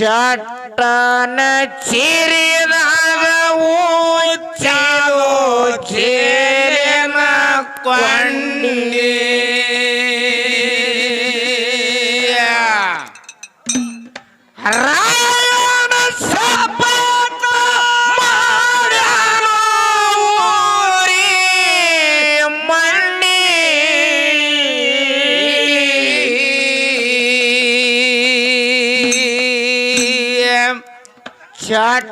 ಚಟ್ಟನ ಚೀರಿದ shot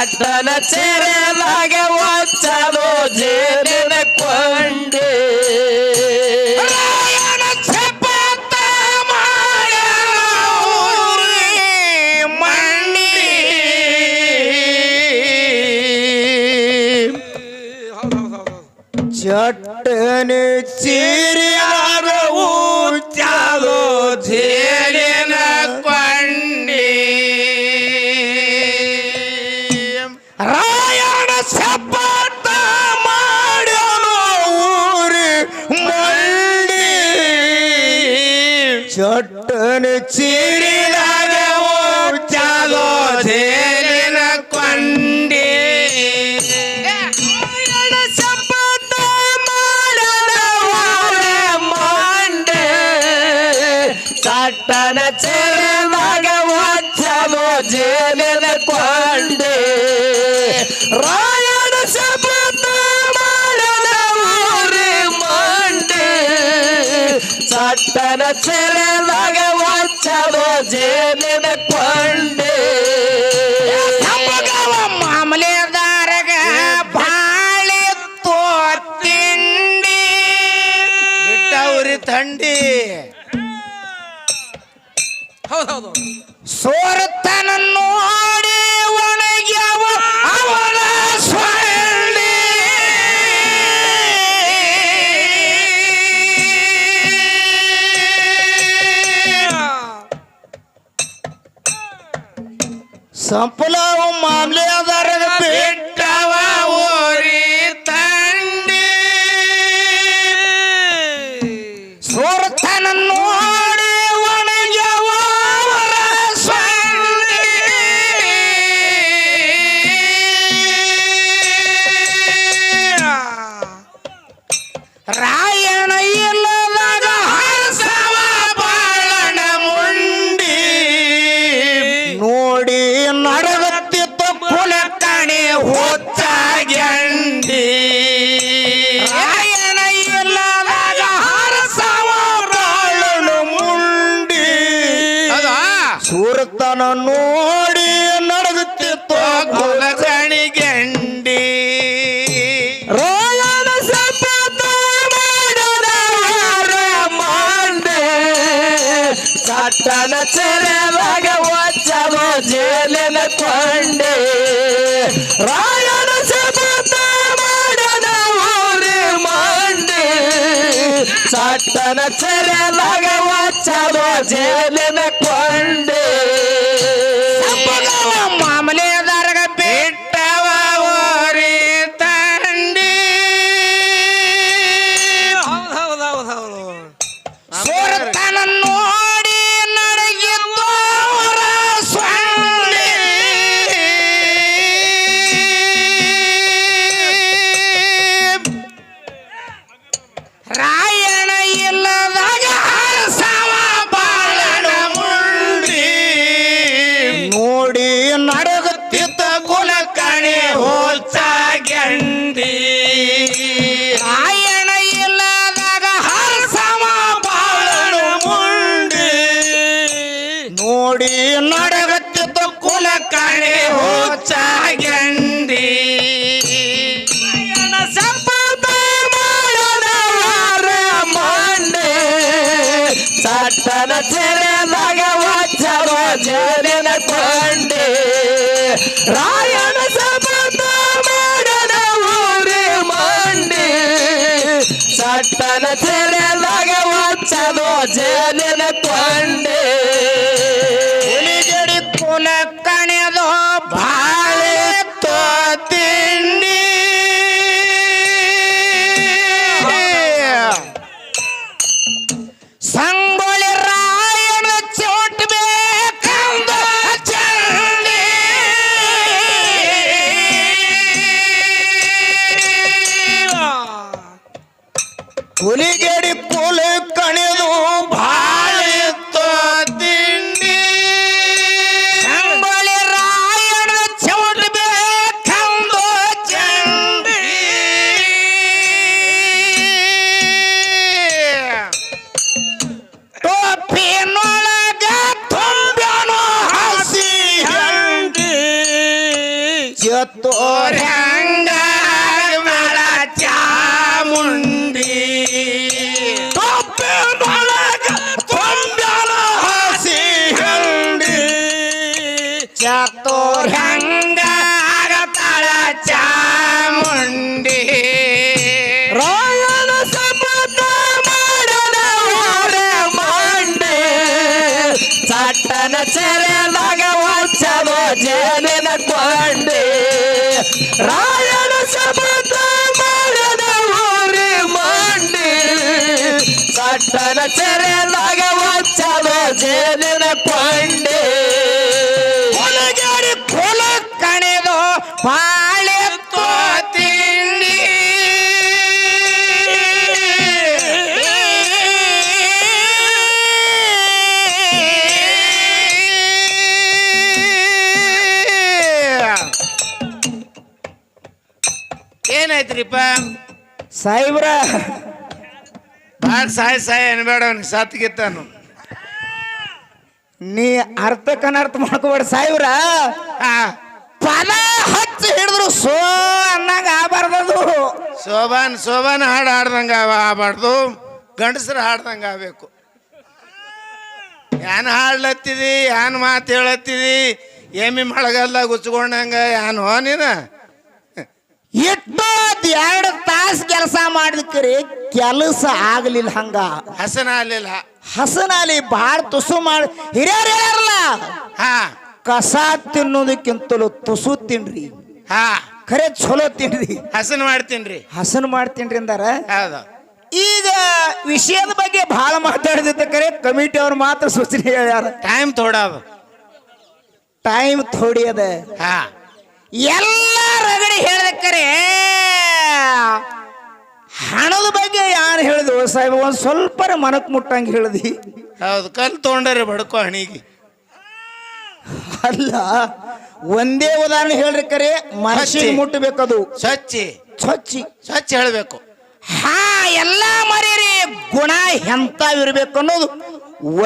ಅಟ್ಟನ ಚೇರೆದಾಗ ಒಚ್ಚಲು ಜೇ ಪಟ್ಟಣ ಚೆರಲಾಗ ವಾಚವ ಜೇನಿನ ಕೊಂಡೆ. संपला वो मामले ನನ್ನ ಚರವಾಗ ಒಚ್ಚಲು ಜೇಲಿನ ಕೊಂಡೆ. ರಾಯಣ ಸಪತ ಮಾಡನ ಊರಿ ಮಂಡಿ. ಸಟ್ಟನ ಚರವಾಗ ಕೊಂಡೆ. ಕಣೆ ಹೋಚ ಗಂಡಿ. ಆಯಣ ಇಲ್ಲದಾಗ ಹರ್ಸಮ ಬಾಳಣ ಮುಂಡಿ. ನೋಡಿ ನಡಗತ್ತಿದ್ದ ಕುಲ ಕಣೆ ಹೋಚ ಗಂಡಿ. ಮಂಡೆ. ಸಟ್ಟನ ಚೆರ ಜೇಲಿನ ಕೊಂಡೆ ರಾಯನ ಸಪತ ಮಾಡನ ಊರಿ ಮಂಡಿ ಸಟ್ಟನ ತೆರೆದಾಗ ಒಚ್ಚಲು ಜನನ ಕೊಂಡೆ ಚಟ್ಟನ ಚೆರೆದಾಗ ಚಲೋ ಜೇಲಿನ ಪಂಡೆ ಹೊಲಗಾರಿ ಹೊಲ ಕಣೆದು ಬಾಳೆ ತಿಂಡಿ ಏನಾಯ್ತ್ರಿಪ್ಪ? ಸಾಯಿಬ್ರ ಭಾಳ ಸಾಯ್ ಸಾಯ್ ಅನ್ಬೇಡ ಅವ್ನಿಗೆ ಸತ್ಗಿತ್ತಾನು ನೀ ಅರ್ಥ ಕನರ್ಥ ಮಾಡ್ಕೋಬೇಡ ಸಾಯಿಬ್ರ ಹಾ. ಪದ ಹಚ್ಚಿ ಹಿಡಿದ್ರು ಸೋ ಅನ್ನಂಗ ಆಬಾರ್ದದು ಶೋಭಾನ್ ಶೋಭಾನ್ ಹಾಡು ಹಾಡ್ದಂಗ ಆಗ್ಬಾರ್ದು. ಗಂಡಸ್ರು ಹಾಡ್ದಂಗ ಆಗ್ಬೇಕು. ಏನ್ ಹಾಡ್ಲತ್ತಿದಿ ಏನ್ ಮಾತು ಹೇಳತ್ತಿದಿ ಎಮ್ಮಿ ಮಳಗಲ್ಲ ಗುಚ್ಕೊಂಡಂಗ ಏನ್ ಹೋ ನೀನು? ಇಟ್ಟು ಎರಡು ತಾಸು ಕೆಲಸ ಮಾಡಿದ್ರಿ ಕೆಲಸ ಆಗ್ಲಿಲ್ಲ ಹಂಗ. ಹಸನ ಆಗ್ಲಿಲ್ಲ. ಹಸನಾಲಿ ಭಾಳ ತುಸು ಮಾಡಿ ಹಿರಿಯರು ಹೇಳ್ಯಾರಲ್ಲ ಹಾ. ಕಸ ತಿನ್ನೋದಕ್ಕಿಂತಲೂ ತುಸು ತಿನ್ರಿ. ಹಾ. ಖರೆ ಚಲೋ ತಿನ್ರಿ. ಹಸನ್ ಮಾಡ್ತೀನ್ರಿ. ಹಸನ್ ಮಾಡ್ತೀನ್ರಿ ಅಂದಾರ? ಹೌದು. ಈಗ ವಿಷಯದ ಬಗ್ಗೆ ಬಹಳ ಮಾತಾಡಿದ ಕರೆ ಕಮಿಟಿ ಅವ್ರು ಮಾತ್ರ ಸೂಚನೆ ಹೇಳ್ಯಾರ. ಟೈಮ್ ತೋಡ ಟೈಮ್ ಥೋಡಿ ಅದ ಹಾ. ಎಲ್ಲ ರಗಡಿ ಹೇಳ್ದಕ್ಕರೆ ಹಣದ ಬಗ್ಗೆ ಯಾರು ಹೇಳಿದ್ರು ಸಾಹೇಬ ಒಂದ್ ಸ್ವಲ್ಪ ಮನಕ್ ಮುಟ್ಟಂಗೆ ಹೇಳ್ದಿ. ಹೌದು ಕಲ್ ತೊಗೊಂಡ್ರಿ ಬಡ್ಕೋ ಹಣಿಗೆ. ಅಲ್ಲ ಒಂದೇ ಉದಾಹರಣೆ ಹೇಳ್ರಿ ಕರೆ ಮನಸ್ಸಿಗೆ. ಮುಟ್ಟಬೇಕದು ಸ್ವಚ್ಛಿ ಸ್ವಚ್ಛಿ ಸ್ವಚ್ಛ ಹೇಳಬೇಕು. ಹಾ ಎಲ್ಲ ಮರೀರಿ ಗುಣ ಎಂತಾವಿರ್ಬೇಕು ಅನ್ನೋದು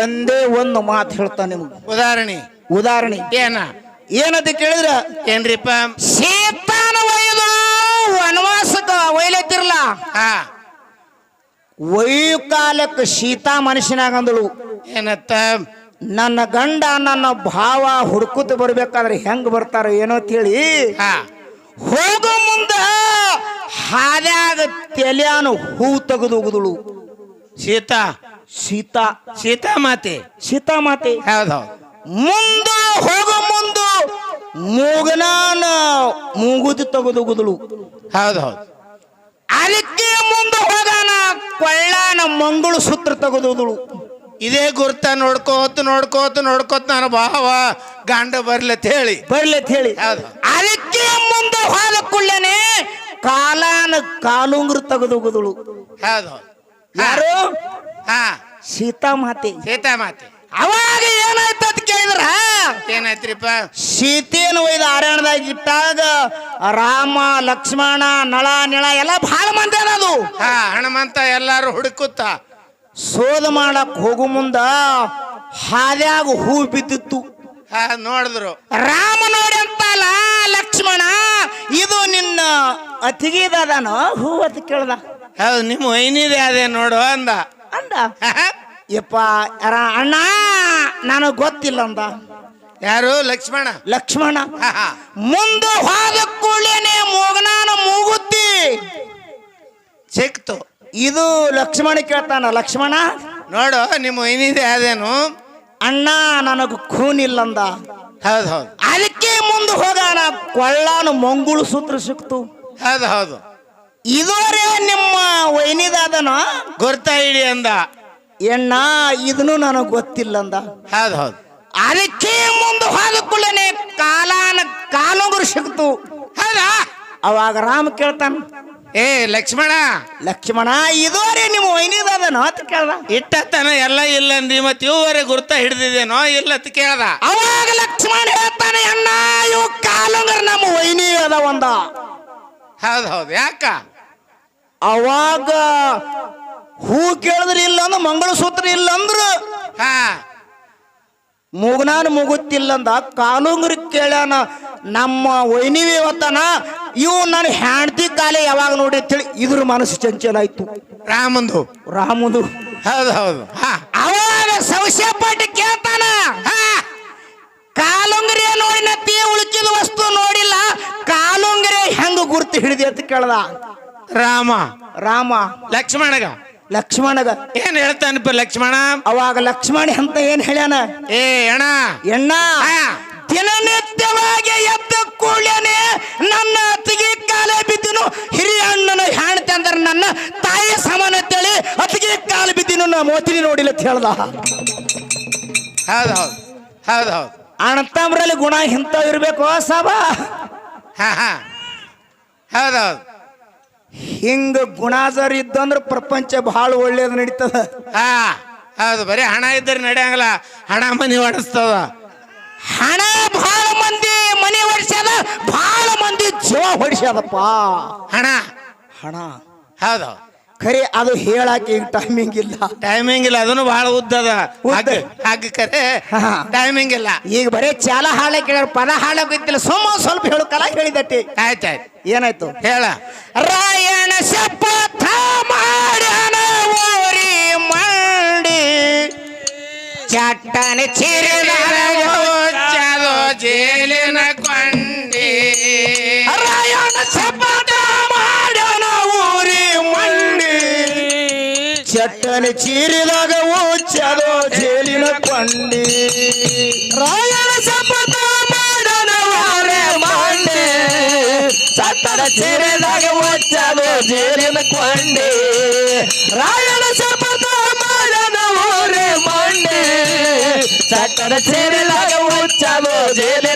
ಒಂದೇ ಒಂದು ಮಾತು ಹೇಳ್ತಾನೆ ನಿಮ್ಗೆ. ಉದಾಹರಣೆ. ಉದಾಹರಣೆ. ಏನ? ಏನಂತ ಕೇಳಿದ್ರ? ಏನ್ರಿಪ್ಪ? ಸೀತಾನ ಒಯ್ದು ವನವಾಸಕ್ಕ ಒಯ್ಲತ್ತಿರಲ್ಲ ಹಾ. ಒಯ್ಯು ಕಾಲಕ್ಕೆ ಸೀತಾ ಮನುಷ್ಯನಾಗಂದಳು ಏನತ್ತ? ನನ್ನ ಗಂಡ ನನ್ನ ಭಾವ ಹುಡ್ಕುತ್ತ ಬರ್ಬೇಕಾದ್ರೆ ಹೆಂಗ್ ಬರ್ತಾರ ಏನೋ ತಿಳಿ. ಹೋಗೋ ಮುಂದ ಹಾದ್ಯಾಗ ತೆಲಿಯಾನು ಹೂ ತೆಗೆದು ಹೋಗುದಳು. ಸೀತಾ? ಸೀತಾ. ಸೀತಾ ಮಾತೆ? ಸೀತಾ ಮಾತೆ. ಹೌದೌದು ಮುಂದ ಹೋಗೋ ಮೂಗನಾನ ಮೂಗುದು ತೆಗೆದು ಹೋಗುದಳು ಹೌದು ಹೌದು. ಅದಕ್ಕೆ ಮುಂದೆ ಹೋಗಾನ ಕೊಳ್ಳಾನ ಮಂಗಳು ಸೂತ್ರ ತೆಗೆದೋದಳು ಇದೇ ಗುರ್ತ ನೋಡ್ಕೋತ ನೋಡ್ಕೋತ ನೋಡ್ಕೋತ ನಾನು ಭಾವ ಗಂಡ ಬರ್ಲತ್ ಹೇಳಿ. ಬರ್ಲತ್ ಹೇಳಿ. ಹೌದು. ಅದಕ್ಕೆ ಮುಂದೆ ಹೋದ ಕುಳ್ಳನೆ ಕಾಲಾನ ಕಾಲುಂಗ್ರ ತಗದುಗುದಳು. ಹೌದು ಹೌದು. ಯಾರು? ಹಾ ಸೀತಾ ಮಾತೆ ಸೀತಾ ಮಾತೆ ಅವಾಗ ಏನಾಯ್ತು ಅಂತ ಕೇಳಿದ್ರ? ಏನಾಯ್ತ್ರಿಪ್ಪ? ಸೀತೆಯನ್ನು ಒಯ್ದು ಆರಾಯಣದಾಗ ಇಟ್ಟಾಗ ರಾಮ ಲಕ್ಷ್ಮಣ ನಳ ನಿಳ ಎಲ್ಲ ಬಹಳ ಮಂದಿ ಅನ್ನೋದು ಹಾ ಹನುಮಂತ ಎಲ್ಲಾರು ಹುಡುಕುತ್ತ. ಸೋದ ಮಾಡಕ್ ಹೋಗು ಮುಂದ ಹಾದ್ಯಾಗ ಹೂ ಬಿದ್ದಿತ್ತು. ಹಾ ನೋಡಿದ್ರು. ರಾಮ ನೋಡಿ ಅಂತಲ್ಲ ಲಕ್ಷ್ಮಣ ಇದು ನಿನ್ನ ಅತಿಗಿದಾನ ಹೂ ಅಂತ ಕೇಳ್ದ. ಹೌದು ನಿಮ್ಮ ವೈನಿದೆ ಅದೇ ನೋಡು ಅಂದ. ಅಂದ? ಯಪ್ಪ ಯಾರ ಅಣ್ಣ ನನಗೆ ಗೊತ್ತಿಲ್ಲ ಅಂದ ಯಾರು? ಲಕ್ಷ್ಮಣ? ಲಕ್ಷ್ಮಣ. ಮುಂದೆ ಹೋದ ಕೂಡಲೇನೆ ಮೂಗನಾನ ಮೂಗುತ್ತಿ. ಸಿಕ್ತು. ಇದು ಲಕ್ಷ್ಮಣ ಕೇಳ್ತಾನ ಲಕ್ಷ್ಮಣ. ನೋಡು ನಿಮ್ಮ ಏನಿದೆ ಅದೇನು? ಅಣ್ಣ ನನಗೆ ಖೂನ್ ಇಲ್ಲಂದ ಹೌದು ಹೌದು. ಅದಕ್ಕೆ ಮುಂದೆ ಹೋಗಾನ ಕೊಳ್ಳಾನ ಮಂಗುಳು ಸೂತ್ರ ಸಿಕ್ತು. ಹೌದು ಹೌದು. ಇದುವರೆ ನಿಮ್ಮ ವೈನಿದಾದನ? ಗುರ್ತ ಹಿಡಿ ಅಂದ. ಎಣ್ಣ ಇದನ್ನು ನನಗೆ ಗೊತ್ತಿಲ್ಲಂದ. ಹೌದು ಹೌದು. ಅದಕ್ಕೆ ಮುಂದೆ ಹೋದ ಕೂಡಲೇನೆ ಕಾಲಾನ ಕಾಲುಂಗುರು ಸಿಕ್ತು ಹೌದಾ? ಅವಾಗ ರಾಮ ಕೇಳ್ತಾನ ಏ ಲಕ್ಷ್ಮಣ. ಲಕ್ಷ್ಮಣ ಇದುವರೆ ನಿಮ್ಮ ವೈನಿದಾದನ ಅಂತ ಕೇಳ್ದ. ಇಟ್ಟತನ ಎಲ್ಲ ಇಲ್ಲ ಅಂದಿ ಮತ್ತೆ ಇವರೆ ಗುರ್ತ ಹಿಡಿದಿದೇನೋ ಇಲ್ಲ ಅಂತ ಕೇಳ್ದ. ಅವಾಗ ಲಕ್ಷ್ಮಣ ಹೇಳ್ತಾನೆ ಅಣ್ಣ ಇವು ಕಾಲುಂಗರ ನಮ್ಮ ವೈನಿ ಅದ ಒಂದ. ಹೌದು ಹೌದು ಯಾಕ? ಅವಾಗ ಹೂ ಕೇಳಿದ್ರೆ ಇಲ್ಲ ಅಂದ್ರೆ ಮಂಗಳಸೂತ್ರ ಇಲ್ಲ ಅಂದ್ರೆ? ಹಾ. ಮುಗುತ್ತಿಲ್ಲ ಅಂದ ಕಾಲುಂಗ್ರಿ ಕೇಳ್ಯಾನ ನಮ್ಮ ವೈನಿವಿ ಹೊತ್ತನ ಇವು ನನ್ನ ಹೆಂಡತಿ ಕಾಲೇ ಯಾವಾಗ ನೋಡಿ ಅಂತೇಳಿ ಇದ್ರ ಮನಸ್ಸು ಚಂಚಲ ಆಯ್ತು ರಾಮಂದು. ರಾಮಂದು. ಹೌದು ಹೌದು. ಹಾ. ಅವಾಗ ಸಂಶಯ ಪಟ್ಟು ಕೇಳ್ತಾನ. ಕಾಲುಂಗ್ರಿಯ ನೋಡಿನ ತೀ ಉಳುಕಿದ ವಸ್ತು ನೋಡಿಲ್ಲ ಕಾಲುಂಗ್ರಿ ಹೆಂಗ ಗುರ್ತು ಹಿಡಿದಿ ಅಂತ ಕೇಳ್ದ. ರಾಮ. ರಾಮ. ಲಕ್ಷ್ಮಣಗ. ಲಕ್ಷ್ಮಣಗ. ಏನ್ ಹೇಳ್ತಾನಪ್ಪ ಲಕ್ಷ್ಮಣ? ಅವಾಗ ಲಕ್ಷ್ಮಣ ಅಂತ ಏನ್ ಹೇಳ್ಯಾನ? ಏ ಅಣ್ಣ. ಎಣ್ಣ. ದಿನನಿತ್ಯವಾಗಿ ಎದ್ದ ಕೂಡಲೇನೆ ನನ್ನ ಅತ್ತಿಗೆ ಕಾಲ ಬಿದ್ದನು ಹಿರಿಯ ಅಣ್ಣನ ಹೆಣ್ತೆ ಅಂದ್ರೆ ನನ್ನ ತಾಯಿ ಸಮಾನ ಅಂತೇಳಿ ಅತ್ತಿಗೆ ಕಾಲ ಬಿದ್ದಿನು ನಾ ಮೋತಿನಿ ನೋಡಿಲ್ಲ ಅಂತ ಹೇಳ್ದ. ಹೌದು ಹೌದು ಹೌದು ಹೌದು. ಗುಣ ಹಿಂತ ಇರ್ಬೇಕು ಸಭಾ ಹಾ ಹಾ. ಹೌದು ಹೌದು. ಹಿಂಗ ಗುಣಾಜರ್ ಇದ್ದಂದ್ರ ಪ್ರಪಂಚ ಬಹಳ ಒಳ್ಳೇದು ನಡೀತದ. ಹಾ ಹೌದು ಬರೀ ಹಣ ಇದ್ದರೆ ನಡೆಯಂಗಿಲ್ಲ ಹಣ ಮನಿ ಒಡಿಸ್ತದ. ಹಣ ಬಹಳ ಮಂದಿ ಮನಿ ಹೊಡಿಸ್ಯದ ಬಹಳ ಮಂದಿ ಜೋ ಹೊಡಿಸ್ಯದಪ್ಪ ಹಣ. ಹಣ. ಹೌದು. ಖರೆ ಅದು ಹೇಳಾಕ ಈಗ ಟೈಮಿಂಗ್ ಇಲ್ಲ. ಟೈಮಿಂಗ್ ಇಲ್ಲ ಅದನ್ನು ಬಹಳ ಉದ್ದದ ಉದ್ದ. ಹಾಗೆ ಹಾಗೆ ಕರೆ. ಟೈಮಿಂಗ್ ಇಲ್ಲ. ಈಗ ಬರೇ ಚಾಲ ಹಾಳೆ ಕೇಳ ಪದ ಹಾಡೋಕಿತ್ತಿಲ್ಲ ಸುಮ್ಮ ಸ್ವಲ್ಪ ಹೇಳು ಕಲ ಹೇಳಿದಟ್ಟಿ. ಆಯ್ತಾಯ್ತು ಏನಾಯ್ತು? ಹೇಳ. ರಾಯಣ ಶಪಥ ಮಾಡ್ಯಾನ ಊರಿ ಮಂಡಿ. ಚಟ್ಟನೆ ಚಿರಿದಾರ ಚಟ್ಟನೆ ಚೀರಿದಾಗ ಉಚ್ಚದೋ ಜೇಲಿನ ಕೊಂಡಿ. ರಾಯರ ಶಪಥ ಮಾಡನವಾರೆ ಮಂಡಿ. ಚಟ್ಟನ ಚೀರಿದಾಗ ಉಚ್ಚದೋ ಜೇಲಿನ ಕೊಂಡಿ. ರಾಯರ ಶಪಥ ಮಾಡನವಾರೆ ಮಂಡಿ. ಚಟ್ಟನ ಚೀರಿದಾಗ ಉಚ್ಚದೋ ಜೇಲಿನ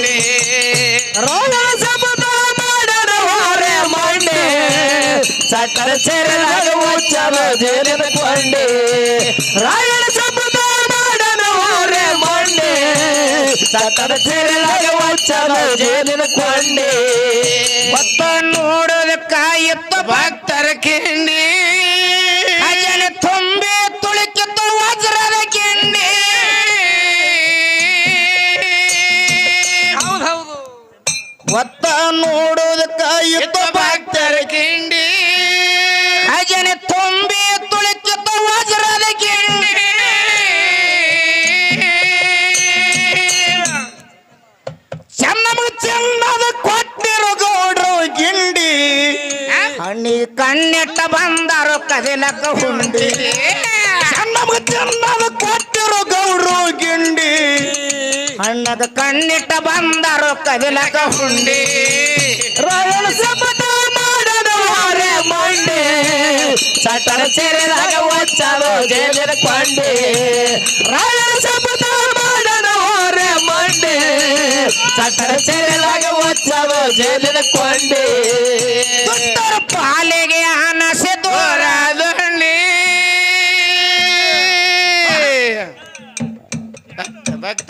ಚಾಮುಂಡಿ ರೋಗ ಸಮತ ಮಾಡದ ಹೊರೆ ಮಂಡಿ ಸಕ್ಕರ ಚೆರಲಾಗ ಉಚ್ಚದ ಜೇಲಿನ ಕೊಂಡಿ ರಾಯಣ ಸಮತ ಮಾಡದ ಹೊರೆ ಮಂಡಿ ಸಕ್ಕರ ಚೆರಲಾಗ ಉಚ್ಚದ ಜೇಲಿನ ಕೊಂಡಿ ಮತ್ತ ನೋಡೋದಕ್ಕ ಎತ್ತ ಭಕ್ತರ ಕಿಂಡಿ ಕದಿಲಕ ಹುಂಡಿ. ಚೆನ್ನಮ ಚೆನ್ನದ ಕೊಟ್ಟಿರೋ ಗೌಡ್ರು ಗಿಂಡಿ. ಅಣ್ಣದ ಕಣ್ಣಿಟ್ಟ ಬಂದರು ಕದಿಲಕ ಹುಂಡಿ. ರಾಯಣ ಸಪಟ ಮಾಡದ ಹೊರೆ ಮಂಡಿ. ಸಟರ ಸೇರಿದಾಗ ಒಚ್ಚದು ಜೇಲಿನ ಕೊಂಡಿ. ರಾಯಣ ಸಪಟ ಮಾಡದ ಹೋರೆ ಮಂಡಿ. ಸಟರ ಸೇರಿದಾಗ ಒಚ್ಚದು ಜೇಲಿನ ಕೊಂಡಿ. ಪಾಲಿಗೆ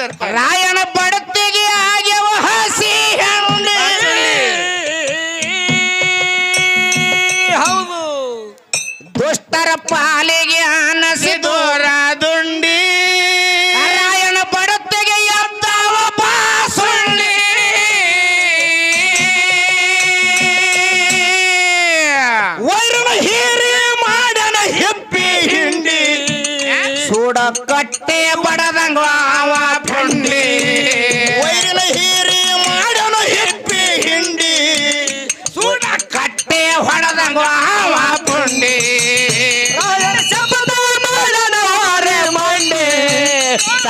ಪಾಲ್. ರಾಯಣ ಬಡತಿಗೆ ಆಗ್ಯವ ಹಸಿ ಹೌದು. ದುಷ್ಟರ ಪಾಲಿಗೆ ಅನಸಿ ದೂರ ದುಂಡಿ ರಾಯಣ ಬಡತಿಗೆ ಎದ್ದಾವ ಬಾಸುಂಡಿ. ವೈರನ ಹೀರಿ ಮಾಡನ ಹೆಪ್ಪಿ ಹಿಂಡಿ. ಸುಡ ಕಟ್ಟೆ ಬಡದಂಗ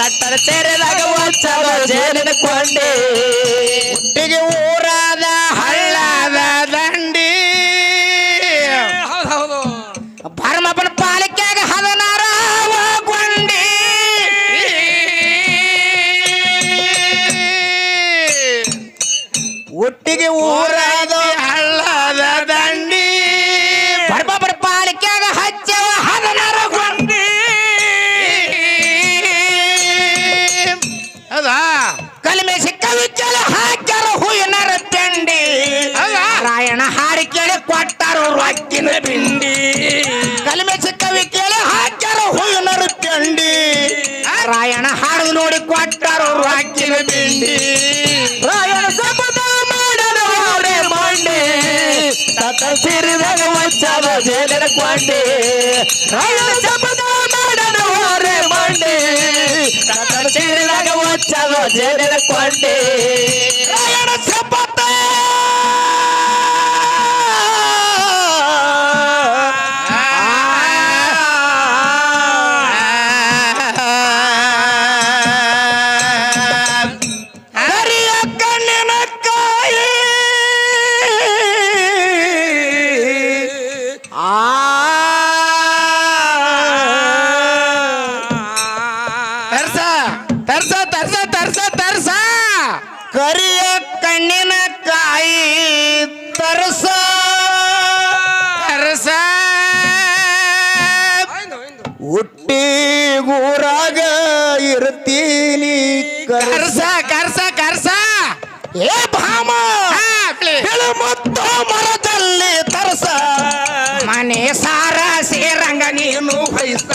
ಚಟ್ಟರ ಸೇರಿದಾಗ ಜೇನಿನ ಕೊಂಡೆ. ಹುಟ್ಟಿಗೆ ಊರಾದ ವಿಚ್ಚಲ ಹಾಕ್ಯಾರ ಹೂವಿನರ ತೆಂಡಿ? ರಾಯಣ ಹಾಡಿ ಕೇಳಿ ಕೊಟ್ಟಾರು ರೊಕ್ಕಿನ ಬಿಂಡಿ. ಕಲಿಮೆ ಕವಿ ಕೇಳಿ ಹಾಕ್ಯಾರ ಹೂವಿನರ ತಂಡಿ. ರಾಯಣ ಹಾಡು ನೋಡಿ ಕೊಟ್ಟಾರು ರೊಕ್ಕಿನ ಬಿಂಡಿ. ರಾಯಣ ಸಪದ ಮಾಡದ ಅವರೇ ಮಂಡಿ. ಸತ ಸಿರಿದಾಗ ಮಚ್ಚದ ಜೇಲಿನ ಕೊಂಡಿ ರಾಯಣ ಮಚ್ಚದ ಜೇಲಿನ ಕೊಂಡಿ ಇರ್ತೀನಿ ಕರ್ಸ. ಕರ್ಸ ಕರ್ಸ ಏ ಭಾಮ ಮತ್ತು ಮರದಲ್ಲಿ ತರಸ. ಮನೆ ಸಾರ ಸೇರಂಗ ನೀನು ಹೊಯ್ಸ.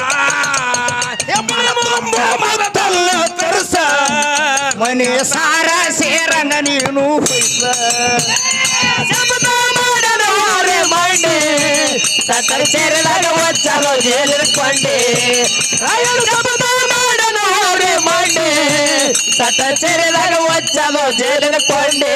ಮರದಲ್ಲಿ ತರಸ. ಮನೆ ಸಾರ ಸೇರಂಗ ನೀನು ಬಯಸ ಸತರ ಸೇರಿದಾಗ ಒಚ್ಚಲು ಜೇಲಿನ ಕೊಂಡೆ ರಾಯಣ ಶಬ್ದ ಮಾಡದ ಹಾರೆ ಮಂಡಿ ಸತ ಸೇರಿದಾಗ ಒಚ್ಚಲು ಜೇಲಿನ ಕೊಂಡೆ